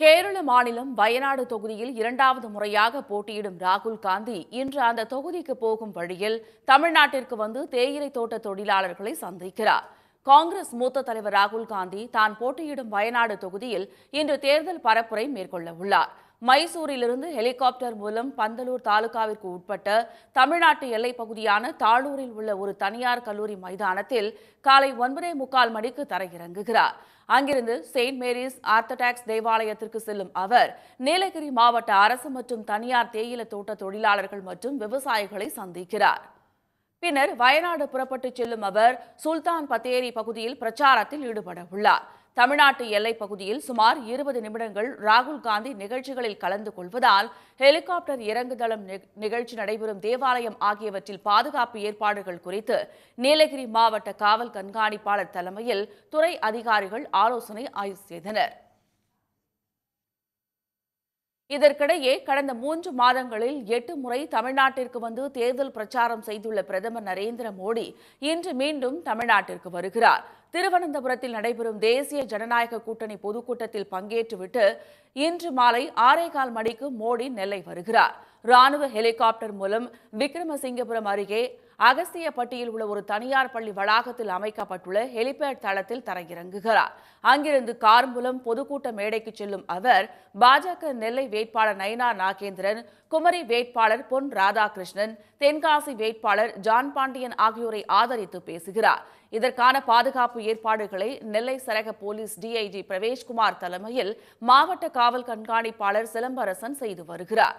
கேரள மாநிலம் வயநாடு தொகுதியில் இரண்டாவது முறையாக போட்டியிடும் ராகுல் காந்தி இன்று அந்த தொகுதிக்கு போகும் வழியில் தமிழ்நாட்டிற்கு வந்து தேயிலை தோட்ட தொழிலாளர்களை சந்திக்கிறார். காங்கிரஸ் மூத்த தலைவர் ராகுல் காந்தி தான் போட்டியிடும் வயநாடு தொகுதியில் இன்று தேர்தல் பரப்புரை மேற்கொள்ள உள்ளார். மைசூரிலிருந்து ஹெலிகாப்டர் மூலம் பந்தலூர் தாலுகாவிற்கு உட்பட்ட தமிழ்நாட்டு எல்லைப் பகுதியான தாளூரில் உள்ள ஒரு தனியார் கல்லூரி மைதானத்தில் காலை ஒன்பதே முக்கால் மணிக்கு தரையிறங்குகிறார். அங்கிருந்து செயின்ட் மேரிஸ் ஆர்த்தடாக்ஸ் தேவாலயத்திற்கு செல்லும் அவர் நீலகிரி மாவட்ட அரசு மற்றும் தனியார் தேயில தோட்ட தொழிலாளர்கள் மற்றும் விவசாயிகளை சந்திக்கிறார். பின்னர் வயநாடு புறப்பட்டுச் செல்லும் அவர் சுல்தான் பத்தேரி பகுதியில் பிரச்சாரத்தில் ஈடுபட உள்ளார். தமிழ்நாட்டு எல்லைப் பகுதியில் சுமார் இருபது நிமிடங்கள் ராகுல் காந்தி நிகழ்ச்சிகளில் கலந்து கொள்வதால் ஹெலிகாப்டர் இறங்குதளம் நிகழ்ச்சி நடைபெறும் தேவாலயம் ஆகியவற்றில் பாதுகாப்பு ஏற்பாடுகள் குறித்து நீலகிரி மாவட்ட காவல் கண்காணிப்பாளர் தலைமையில் துறை அதிகாரிகள் ஆலோசனை ஆய்வு செய்தனர். இதற்கிடையே கடந்த மூன்று மாதங்களில் எட்டு முறை தமிழ்நாட்டிற்கு வந்து தேர்தல் பிரச்சாரம் செய்துள்ள பிரதமர் நரேந்திர மோடி இன்று மீண்டும் தமிழ்நாட்டிற்கு வருகிறார். திருவனந்தபுரத்தில் நடைபெறும் தேசிய ஜனநாயக கூட்டணி பொதுக்கூட்டத்தில் பங்கேற்றுவிட்டு இன்று மாலை ஆறேகால் மணிக்கு மோடி நெல்லை வருகிறார். ராணுவ ஹெலிகாப்டர் மூலம் விக்ரமசிங்கபுரம் அருகே அகஸ்தியப்பட்டியில் உள்ள ஒரு தனியார் பள்ளி வளாகத்தில் அமைக்கப்பட்டுள்ள ஹெலிபேட் தளத்தில் தரையிறங்குகிறார். அங்கிருந்து கார் மூலம் பொதுக்கூட்ட மேடைக்கு செல்லும் அவர் பாஜக நெல்லை வேட்பாளர் நயனா நாகேந்திரன் குமரி வேட்பாளர் பொன் ராதாகிருஷ்ணன் தென்காசி வேட்பாளர் ஜான் பாண்டியன் ஆகியோரை ஆதரித்து பேசுகிறார். இதற்கான பாதுகாப்பு ஏற்பாடுகளை நெல்லை சரக போலீஸ் டிஐஜி பிரவேஷ்குமார் தலைமையில் மாவட்ட காவல் கண்காணிப்பாளர் சிலம்பரசன் செய்து வருகிறார்.